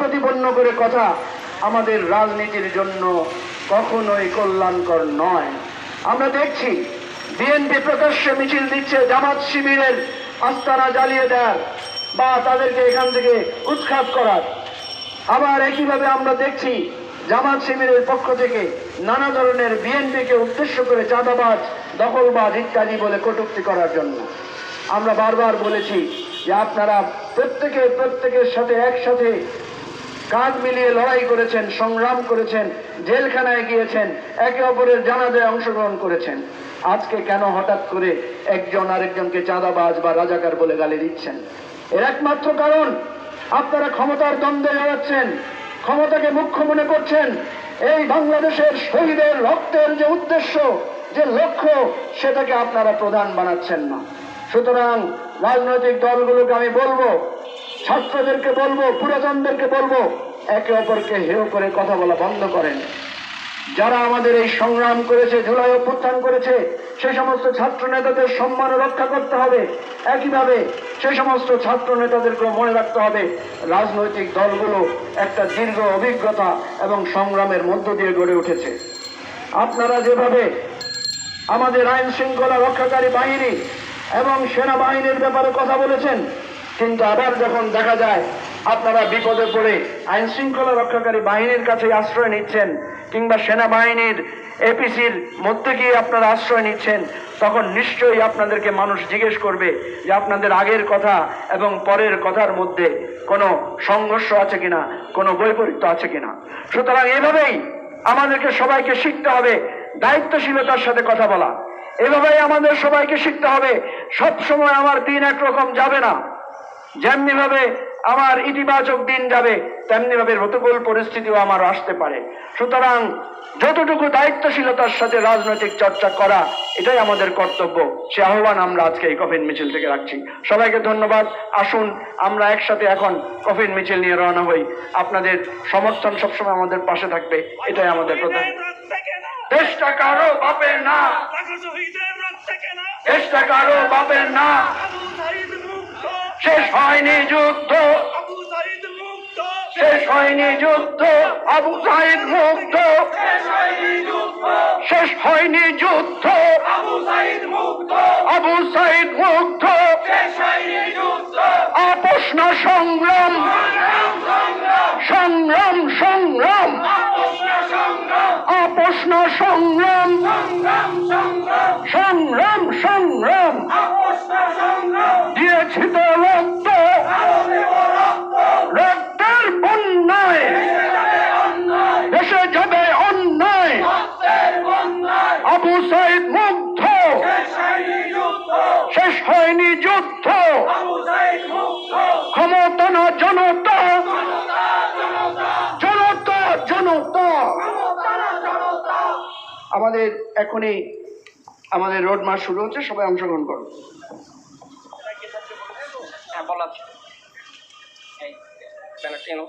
প্রতিপন্ন করে কথা আমাদের রাজনীতির জন্য কখনোই কল্যাণকর নয়। আমরা দেখছি বিএনপি প্রকাশ্যে মিছিল দিচ্ছে, জামাত শিবিরের আস্তানা জ্বালিয়ে দেয়ার বা তাদেরকে এখান থেকে উৎখাত করার। আবার একইভাবে আমরা দেখছি, জামাত শিবিরের পক্ষ থেকে নানা ধরনের বিএনপিকে উদ্দেশ্য করে চাঁদাবাজ, দখলবাজ ইত্যাদি বলে কটূক্তি করার জন্য। আমরা বারবার বলেছি যে আপনারা প্রত্যেকে প্রত্যেকের সাথে একসাথে কাঁধ মিলিয়ে লড়াই করেছেন, সংগ্রাম করেছেন, জেলখানায় গিয়েছেন, একে অপরের জানাজায় অংশগ্রহণ করেছেন। আজকে কেন হঠাৎ করে একজন আরেকজনকে চাঁদাবাজ বা রাজাকার বলে গালি দিচ্ছেন? এর একমাত্র কারণ, আপনারা ক্ষমতার দ্বন্দ্বে লড়াচ্ছেন, ক্ষমতাকে মুখ্য মনে করছেন। এই বাংলাদেশের শহীদের রক্তের যে উদ্দেশ্য, যে লক্ষ্য, সেটাকে আপনারা প্রধান বানাচ্ছেন না। সুতরাং রাজনৈতিক দলগুলোকে আমি বলব, ছাত্রদেরকে বলব, পুরাতনদেরকে বলব, একে অপরকে হেয় করে কথা বলা বন্ধ করেন। যারা আমাদের এই সংগ্রাম করেছে জুলাই অভ্যুত্থান করেছে সেই সমস্ত ছাত্র নেতাদের সম্মান রক্ষা করতে হবে। একইভাবে সেই সমস্ত ছাত্র নেতাদেরকেও মনে রাখতে হবে, রাজনৈতিক দলগুলো একটা দীর্ঘ অভিজ্ঞতা এবং সংগ্রামের মধ্য দিয়ে গড়ে উঠেছে। আপনারা যেভাবে আমাদের আইন শৃঙ্খলা রক্ষাকারী বাহিনী এবং সেনাবাহিনীর ব্যাপারে কথা বলেছেন। কিন্তু আবার যখন দেখা যায়, আপনারা বিপদে পড়ে আইন শৃঙ্খলা রক্ষাকারী বাহিনীর কাছে আশ্রয় নিচ্ছেন, কিংবা সেনাবাহিনীর এপিসির মধ্যে গিয়ে আপনারা আশ্রয় নিচ্ছেন, তখন নিশ্চয়ই আপনাদেরকে মানুষ জিজ্ঞেস করবে যে আপনাদের আগের কথা এবং পরের কথার মধ্যে কোনো সংঘর্ষ আছে কিনা, কোনো বৈপরীত্য আছে কিনা। সুতরাং এভাবেই আমাদেরকে সবাইকে শিখতে হবে, দায়িত্বশীলতার সাথে কথা বলা। এভাবেই আমাদের সবাইকে শিখতে হবে। সব সময় আমার দিন একরকম যাবে না। যেমনি ভাবে আমার ইতিবাচক দিন যাবে তেমনি ভাবে প্রতিকূল পরিস্থিতিও আমার আসতে পারে। সুতরাং যতটুকু দায়িত্বশীলতার সাথে রাজনৈতিক চর্চা করা, এটাই আমাদের কর্তব্য। সে আহ্বান আমরা আজকে এই কফিন মিছিল থেকে রাখছি। সবাইকে ধন্যবাদ। আসুন, আমরা একসাথে এখন কফিন মিছিল নিয়ে রওনা হই। আপনাদের সমর্থন সবসময় আমাদের পাশে থাকবে। এটাই আমাদের প্রধান দেশটা কারও বাপের না। দেশটা কারও বাপের না। শেষ হয়নি যুদ্ধ। শেষ হয়নি যুদ্ধ। আবু সাইদ মুক্ত। শেষ হয়নি যুদ্ধ। আবু সাইদ মুক্ত। আপোষ না সংগ্রাম। সংগ্রাম সংগ্রাম। হয়নি যুদ্ধ। ক্ষমতা না জনতা। জনতা জনতা। আমাদের এখনই আমাদের রোড মার্চ শুরু হচ্ছে, সবাই অংশগ্রহণ করুন হ্যাঁ বলা এনো